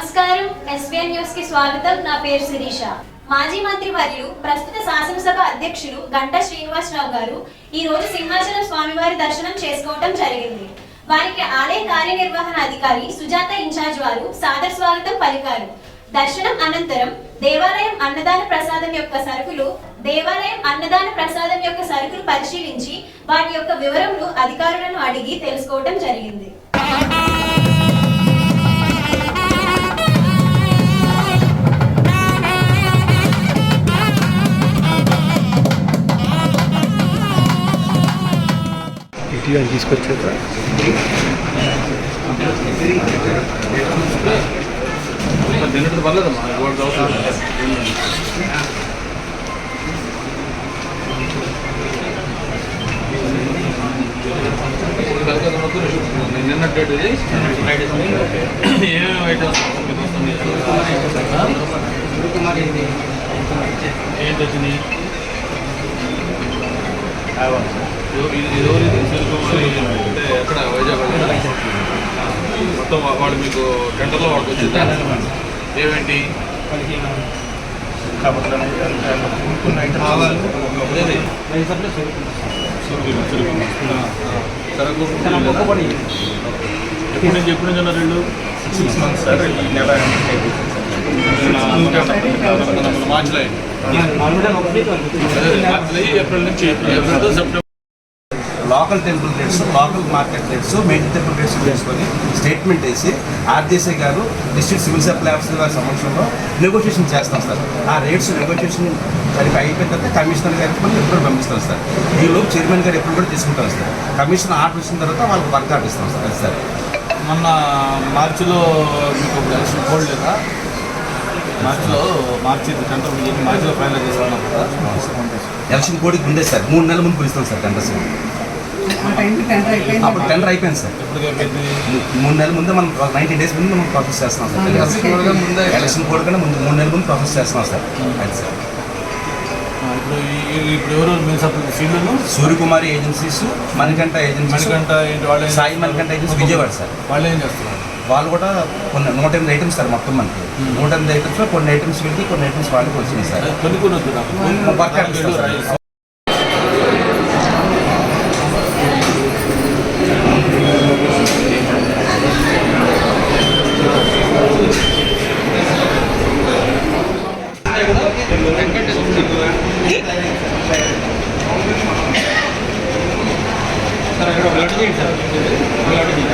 నమస్కారం. ఎస్బీఎన్ న్యూస్కి స్వాగతం. నా పేరు శిరీష. మాజీ మంత్రి వర్యులు ప్రస్తుత శాసనసభ అధ్యక్షులు గంటా శ్రీనివాసరావు గారు ఈ రోజు సింహాచలం స్వామివారి దర్శనం చేసుకోవటం జరిగింది. వారికి ఆలయ కార్యనిర్వహణ అధికారి సుజాత ఇన్ఛార్జ్ వారు సాదర స్వాగతం పలికారు. దర్శనం అనంతరం దేవాలయం అన్నదాన ప్రసాదం యొక్క సరుకులు దేవాలయం అన్నదాన ప్రసాదం యొక్క సరుకులు పరిశీలించి వాటి యొక్క వివరములు అధికారులను అడిగి తెలుసుకోవటం జరిగింది. ఇటీవల తీసుకొచ్చాక నిన్నటి పర్లేదమ్మా ఇవాళ అవసరం నిన్న డేట్ ఇది ఏమేమి ఐటమ్స్ ఏంటి వచ్చినాయి అంటే ఎక్కడ వైజాగ్ మొత్తం వా- వాడు మీకు టెండర్లో వచ్చిందా ఏమేంటి? ఎప్పుడు నుంచి ఎప్పుడు నుంచి ఉన్నారు వీళ్ళు మార్చిలో ఏప్రిల్ నుంచి April to September. Local temple rates local market rates main temple rates వేసుకొని స్టేట్మెంట్ వేసి ఆర్జేసీ గారు డిస్ట్రిక్ట్ సివిల్ సప్లై ఆఫీసర్ గారి సమక్షంలో నెగోషియేషన్ చేస్తాం సార్. ఆ రేట్స్ నెగోషియేషన్ సరిగ్గా అయిపోయిన తర్వాత కమిషనర్ గారికి మనం ఎప్పుడు పంపిస్తాం సార్. ఈలోపు చైర్మన్ గారు ఎప్పుడు కూడా తీసుకుంటాం సార్. కమిషన్ ఆర్డర్ వచ్చిన తర్వాత వాళ్ళకి వర్క్ ఆర్డర్ ఇస్తాం సార్. సార్. మొన్న మార్చిలో మీకు ఒక ఎలక్షన్ కోడ్ లేదా? మార్చిలో మార్చి టెండర్ మార్చిలో ఫైనల్ చేసుకున్నాం కదా. ఎలక్షన్ కోడ్కి ముందే సార్. మూడు నెలల ముందు పిలుస్తాం సార్ టెండర్స్ అప్పుడు టెండర్ అయిపోయింది సార్. మూడు నెలల ముందే మనం నైన్టీ డేస్ ముందు మనం ప్రాసెస్ చేస్తున్నాం సార్. ఎలక్షన్ కోడ్ కన్నా ముందు మూడు నెలల ముందు ప్రాసెస్ చేస్తున్నాం సార్. అది sir. Suryakumari agencies Manikanta agencies Manikanta ఏంటి వాళ్ళు ఏం సాయి మణికంఠ ఏజెన్సీ విజయవాడ సార్. వాళ్ళు ఏం చేస్తున్నారు? వాళ్ళు కూడా కొన్ని నూట ఎనిమిది ఐటమ్స్ సార్ మొత్తం మనకి. నూట ఎనిమిది ఐటమ్స్లో కొన్ని ఐటమ్స్ వీళ్ళకి కొన్ని ఐటమ్స్ వాళ్ళకి వచ్చినాయి సార్. అది కొన్ని బ్లడ్ చేయండి సార్. బ్లడ్ చేయండి